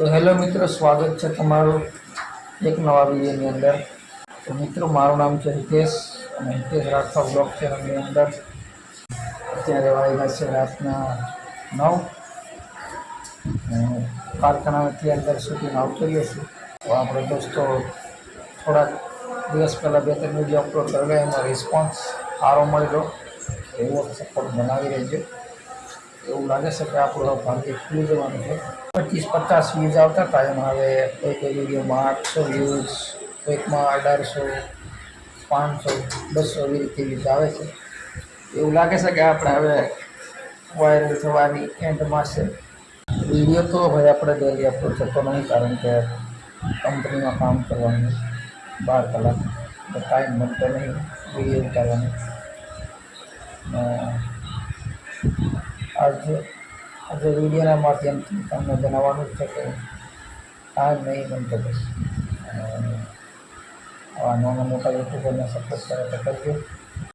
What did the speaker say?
તો હેલો મિત્રો, સ્વાગત છે તમારું એક નવા વિડીયોની અંદર. તો મિત્રો, મારું નામ છે હિતેશ અને હિતેશ રાઠવા બ્લોગ ચેનલની અંદર અત્યારે વાગ્યા છે રાતના નવ. કારખાનાથી અંદર સુધી આવતું રહ્યું છું તો આપણે દોસ્તો થોડાક દિવસ પહેલાં બે ત્રણ વીડિયો અપલોડ કરેલા એમાં રિસ્પોન્સ સારો મળેલો એવો સપોર્ટ બનાવી રહેજો. એવું લાગે છે કે આપણો ભાગ્ય ખુલી જવાનું છે. પચીસ, પચાસ વ્યૂઝ આવતા હતા. એમાં હવે કોઈ કોઈ વિડીયોમાં આઠસો વ્યૂઝ કોઈકમાં અઢારસો, પાંચસો, બસો એવી રીતે વ્યૂઝ આવે છે. એવું લાગે છે કે આપણે હવે વાયરલ થવાની એન્ડમાં છે. વીડિયો તો ભાઈ આપણે ડેલી અપલોડ થતો નહીં, કારણ કે કંપનીમાં કામ કરવાનું બાર કલાક ટાઈમ મળતો નહીં વીડિયો ઉતારવાનો. આજે આજે વિડીયોના માધ્યમથી તમને જણાવવાનું છે કે આ નહીં બસ. અને આવા નાના મોટા યુટ્યુબરને સપોર્ટ કરે તો કરજો.